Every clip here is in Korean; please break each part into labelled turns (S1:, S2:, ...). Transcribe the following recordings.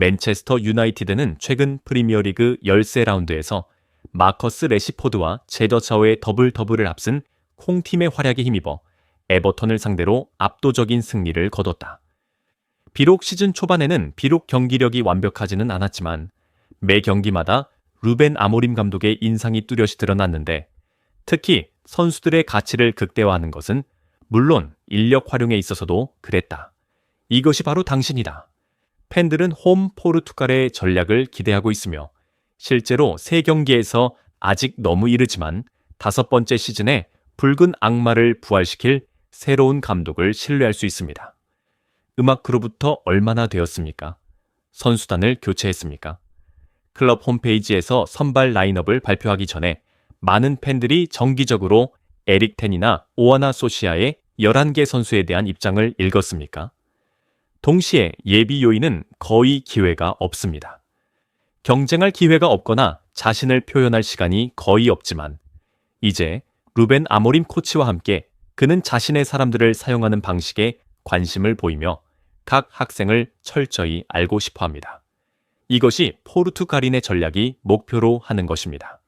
S1: 맨체스터 유나이티드는 최근 프리미어리그 13 라운드에서 마커스 레시포드와 제더 차오의 더블 더블을 앞선 콩팀의 활약에 힘입어 에버턴을 상대로 압도적인 승리를 거뒀다. 비록 시즌 초반에는 비록 경기력이 완벽하지는 않았지만 매 경기마다 루벤 아모림 감독의 인상이 뚜렷이 드러났는데 특히 선수들의 가치를 극대화하는 것은 물론 인력 활용에 있어서도 그랬다. 이것이 바로 당신이다. 팬들은 홈 포르투갈의 전략을 기대하고 있으며 실제로 세 경기에서 아직 너무 이르지만 다섯 번째 시즌에 붉은 악마를 부활시킬 새로운 감독을 신뢰할 수 있습니다. 음악으로부터 얼마나 되었습니까? 선수단을 교체했습니까? 클럽 홈페이지에서 선발 라인업을 발표하기 전에 많은 팬들이 정기적으로 에릭 텐이나 오아나 소시아의 11개 선수에 대한 입장을 읽었습니까? 동시에 예비 요인은 거의 기회가 없습니다. 경쟁할 기회가 없거나 자신을 표현할 시간이 거의 없지만 이제 루벤 아모림 코치와 함께 그는 자신의 사람들을 사용하는 방식에 관심을 보이며 각 학생을 철저히 알고 싶어 합니다. 이것이 포르투갈인의 전략이 목표로 하는 것입니다.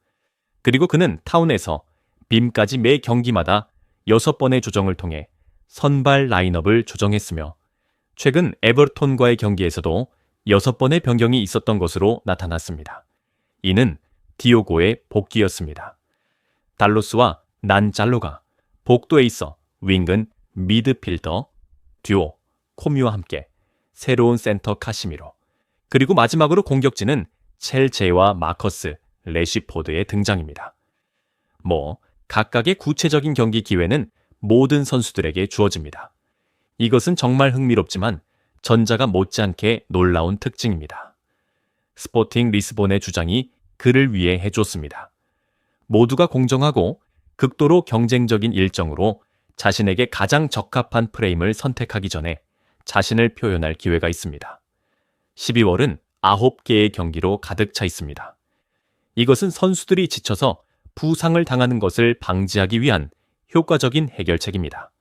S1: 그리고 그는 타운에서 빔까지 매 경기마다 6번의 조정을 통해 선발 라인업을 조정했으며 최근 에버톤과의 경기에서도 6번의 변경이 있었던 것으로 나타났습니다. 이는 디오고의 복귀였습니다. 달로스와 난잘로가 복도에 있어 윙은 미드필더, 듀오, 코미와 함께 새로운 센터 카시미로 그리고 마지막으로 공격진은 첼제와 마커스, 레시포드의 등장입니다. 뭐 각각의 구체적인 경기 기회는 모든 선수들에게 주어집니다. 이것은 정말 흥미롭지만 전자가 못지않게 놀라운 특징입니다. 스포팅 리스본의 주장이 그를 위해 해줬습니다. 모두가 공정하고 극도로 경쟁적인 일정으로 자신에게 가장 적합한 프레임을 선택하기 전에 자신을 표현할 기회가 있습니다. 12월은 9개의 경기로 가득 차 있습니다. 이것은 선수들이 지쳐서 부상을 당하는 것을 방지하기 위한 효과적인 해결책입니다.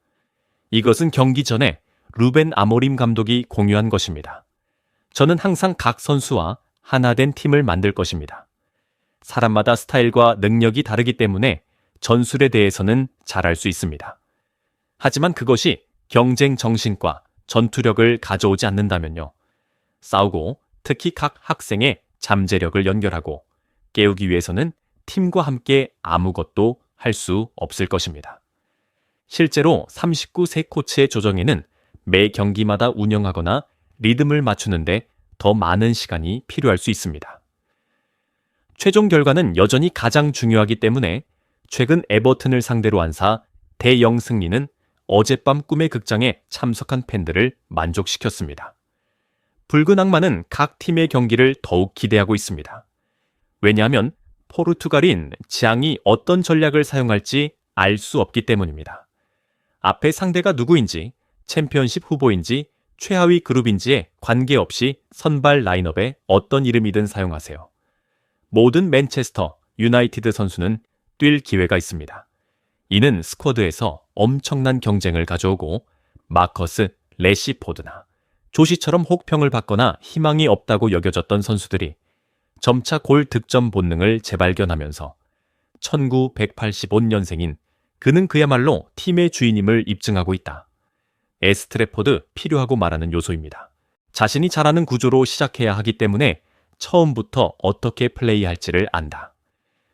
S1: 이것은 경기 전에 루벤 아모림 감독이 공유한 것입니다. 저는 항상 각 선수와 하나된 팀을 만들 것입니다. 사람마다 스타일과 능력이 다르기 때문에 전술에 대해서는 잘할 수 있습니다. 하지만 그것이 경쟁 정신과 전투력을 가져오지 않는다면요. 싸우고 특히 각 학생의 잠재력을 연결하고 깨우기 위해서는 팀과 함께 아무것도 할 수 없을 것입니다. 실제로 39세 코치의 조정에는 매 경기마다 운영하거나 리듬을 맞추는데 더 많은 시간이 필요할 수 있습니다. 최종 결과는 여전히 가장 중요하기 때문에 최근 에버튼을 상대로 한사 대영 승리는 어젯밤 꿈의 극장에 참석한 팬들을 만족시켰습니다. 붉은 악마는 각 팀의 경기를 더욱 기대하고 있습니다. 왜냐하면 포르투갈인 지앙이 어떤 전략을 사용할지 알 수 없기 때문입니다. 앞에 상대가 누구인지, 챔피언십 후보인지, 최하위 그룹인지에 관계없이 선발 라인업에 어떤 이름이든 사용하세요. 모든 맨체스터 유나이티드 선수는 뛸 기회가 있습니다. 이는 스쿼드에서 엄청난 경쟁을 가져오고 마커스, 레시포드나 조시처럼 혹평을 받거나 희망이 없다고 여겨졌던 선수들이 점차 골 득점 본능을 재발견하면서 1985년생인 그는 그야말로 팀의 주인임을 입증하고 있다. 에스트레포드 필요하고 말하는 요소입니다. 자신이 잘하는 구조로 시작해야 하기 때문에 처음부터 어떻게 플레이할지를 안다.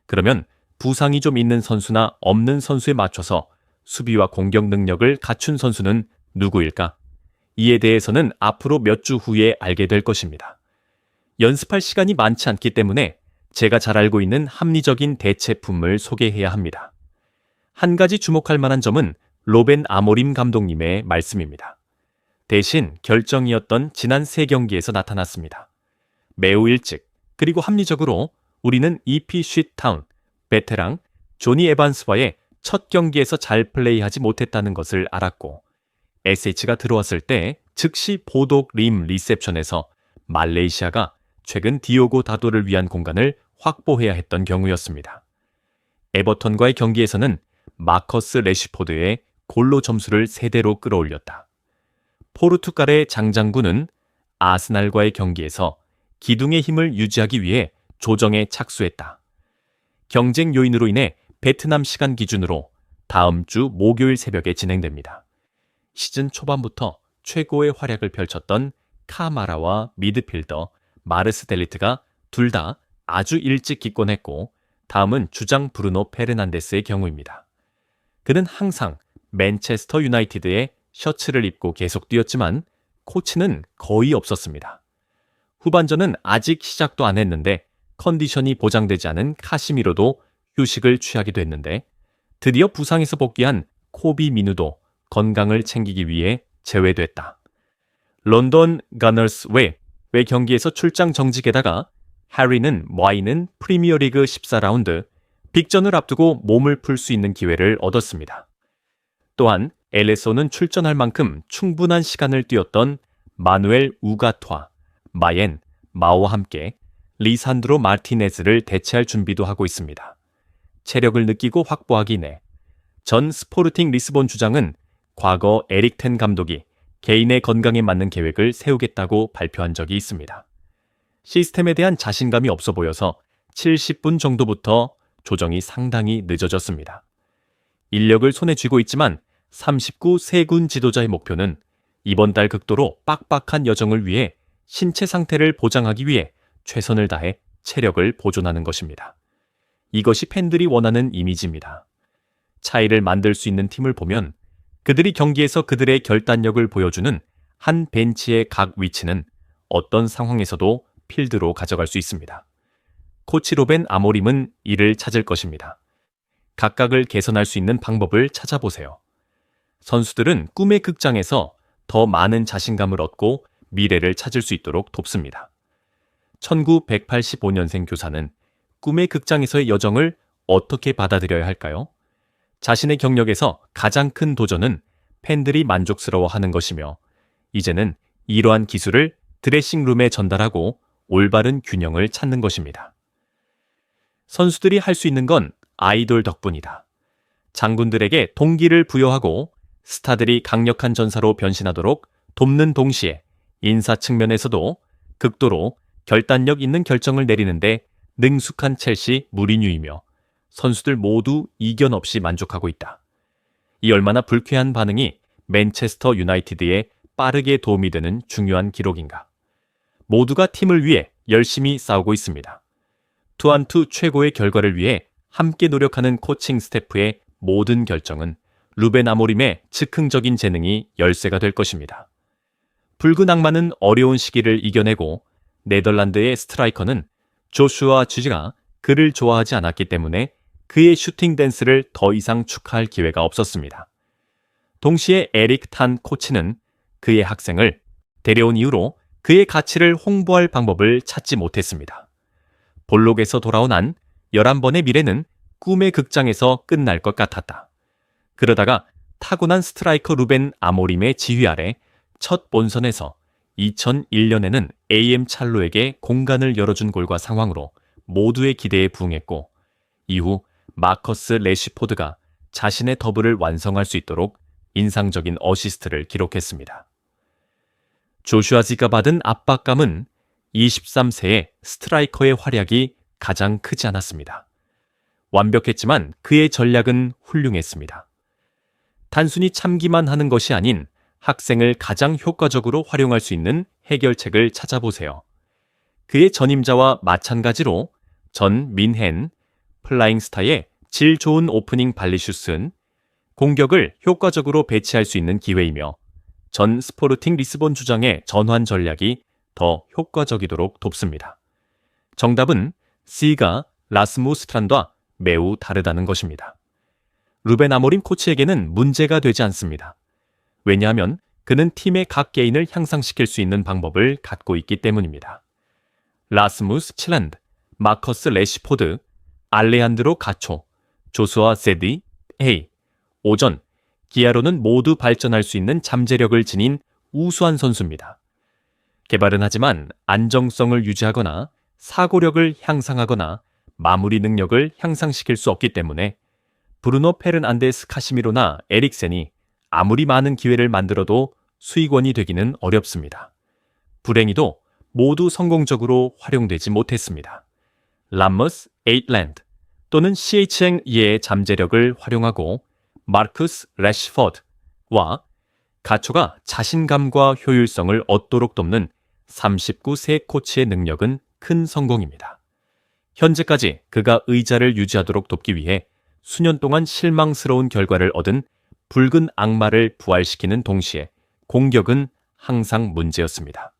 S1: 그러면 부상이 좀 있는 선수나 없는 선수에 맞춰서 수비와 공격 능력을 갖춘 선수는 누구일까? 이에 대해서는 앞으로 몇 주 후에 알게 될 것입니다. 연습할 시간이 많지 않기 때문에 제가 잘 알고 있는 합리적인 대체품을 소개해야 합니다. 한 가지 주목할 만한 점은 로벤 아모림 감독님의 말씀입니다. 대신 결정이었던 지난 세 경기에서 나타났습니다. 매우 일찍 그리고 합리적으로 우리는 EP 쉿타운, 베테랑, 조니 에반스와의 첫 경기에서 잘 플레이하지 못했다는 것을 알았고 SH가 들어왔을 때 즉시 보독 림 리셉션에서 말레이시아가 최근 디오고 다도를 위한 공간을 확보해야 했던 경우였습니다. 에버턴과의 경기에서는 마커스 레시포드의 골로 점수를 세대로 끌어올렸다. 포르투갈의 장장군은 아스날과의 경기에서 기둥의 힘을 유지하기 위해 조정에 착수했다. 경쟁 요인으로 인해 베트남 시간 기준으로 다음 주 목요일 새벽에 진행됩니다. 시즌 초반부터 최고의 활약을 펼쳤던 카마라와 미드필더 마르스 델리트가 둘 다 아주 일찍 기권했고 다음은 주장 브루노 페르난데스의 경우입니다. 그는 항상 맨체스터 유나이티드의 셔츠를 입고 계속 뛰었지만 코치는 거의 없었습니다. 후반전은 아직 시작도 안 했는데 컨디션이 보장되지 않은 카시미로도 휴식을 취하기도 했는데 드디어 부상에서 복귀한 코비 미누도 건강을 챙기기 위해 제외됐다. 런던 가너스 외, 외 경기에서 출장 정직에다가 해리는 와인은 프리미어리그 14라운드 빅전을 앞두고 몸을 풀 수 있는 기회를 얻었습니다. 또한 엘레소는 출전할 만큼 충분한 시간을 뛰었던 마누엘 우가토와 마옌, 마오와 함께 리산드로 마르티네즈를 대체할 준비도 하고 있습니다. 체력을 느끼고 확보하기 내. 전 스포르팅 리스본 주장은 과거 에릭 텐 감독이 개인의 건강에 맞는 계획을 세우겠다고 발표한 적이 있습니다. 시스템에 대한 자신감이 없어 보여서 70분 정도부터 조정이 상당히 늦어졌습니다. 인력을 손에 쥐고 있지만 39 세군 지도자의 목표는 이번 달 극도로 빡빡한 여정을 위해 신체 상태를 보장하기 위해 최선을 다해 체력을 보존하는 것입니다. 이것이 팬들이 원하는 이미지입니다. 차이를 만들 수 있는 팀을 보면 그들이 경기에서 그들의 결단력을 보여주는 한 벤치의 각 위치는 어떤 상황에서도 필드로 가져갈 수 있습니다. 코치 로벤 아모림은 이를 찾을 것입니다. 각각을 개선할 수 있는 방법을 찾아보세요. 선수들은 꿈의 극장에서 더 많은 자신감을 얻고 미래를 찾을 수 있도록 돕습니다. 1985년생 교사는 꿈의 극장에서의 여정을 어떻게 받아들여야 할까요? 자신의 경력에서 가장 큰 도전은 팬들이 만족스러워 하는 것이며, 이제는 이러한 기술을 드레싱룸에 전달하고 올바른 균형을 찾는 것입니다. 선수들이 할 수 있는 건 아이돌 덕분이다. 장군들에게 동기를 부여하고 스타들이 강력한 전사로 변신하도록 돕는 동시에 인사 측면에서도 극도로 결단력 있는 결정을 내리는데 능숙한 첼시 무리뉴이며 선수들 모두 이견 없이 만족하고 있다. 이 얼마나 불쾌한 반응이 맨체스터 유나이티드에 빠르게 도움이 되는 중요한 기록인가. 모두가 팀을 위해 열심히 싸우고 있습니다. 투안투 최고의 결과를 위해 함께 노력하는 코칭 스태프의 모든 결정은 루벤 아모림의 즉흥적인 재능이 열쇠가 될 것입니다. 붉은 악마는 어려운 시기를 이겨내고 네덜란드의 스트라이커는 조슈아 쥐지가 그를 좋아하지 않았기 때문에 그의 슈팅 댄스를 더 이상 축하할 기회가 없었습니다. 동시에 에릭 탄 코치는 그의 학생을 데려온 이후로 그의 가치를 홍보할 방법을 찾지 못했습니다. 볼록에서 돌아온 한 11번의 미래는 꿈의 극장에서 끝날 것 같았다. 그러다가 타고난 스트라이커 루벤 아모림의 지휘 아래 첫 본선에서 2001년에는 AM 찰로에게 공간을 열어준 골과 상황으로 모두의 기대에 부응했고 이후 마커스 레시포드가 자신의 더블을 완성할 수 있도록 인상적인 어시스트를 기록했습니다. 조슈아지가 받은 압박감은 23세의 스트라이커의 활약이 가장 크지 않았습니다. 완벽했지만 그의 전략은 훌륭했습니다. 단순히 참기만 하는 것이 아닌 학생을 가장 효과적으로 활용할 수 있는 해결책을 찾아보세요. 그의 전임자와 마찬가지로 전 민헨, 플라잉스타의 질 좋은 오프닝 발리슈스는 공격을 효과적으로 배치할 수 있는 기회이며 전 스포르팅 리스본 주장의 전환 전략이 더 효과적이도록 돕습니다. 정답은 C가 라스무 스트란과 매우 다르다는 것입니다. 루벤 아모림 코치에게는 문제가 되지 않습니다. 왜냐하면 그는 팀의 각 개인을 향상시킬 수 있는 방법을 갖고 있기 때문입니다. 라스무스 칠란드, 마커스 레시포드, 알레한드로 가초, 조수아 세디, 헤이, 오전, 기아로는 모두 발전할 수 있는 잠재력을 지닌 우수한 선수입니다. 개발은 하지만 안정성을 유지하거나 사고력을 향상하거나 마무리 능력을 향상시킬 수 없기 때문에 브루노 페른안데스 카시미로나 에릭센이 아무리 많은 기회를 만들어도 수익원이 되기는 어렵습니다. 불행히도 모두 성공적으로 활용되지 못했습니다. 람머스 에이트랜드 또는 CHN 예의 잠재력을 활용하고 마르쿠스 레시포드와 가초가 자신감과 효율성을 얻도록 돕는 39세 코치의 능력은 큰 성공입니다. 현재까지 그가 의자를 유지하도록 돕기 위해 수년 동안 실망스러운 결과를 얻은 붉은 악마를 부활시키는 동시에 공격은 항상 문제였습니다.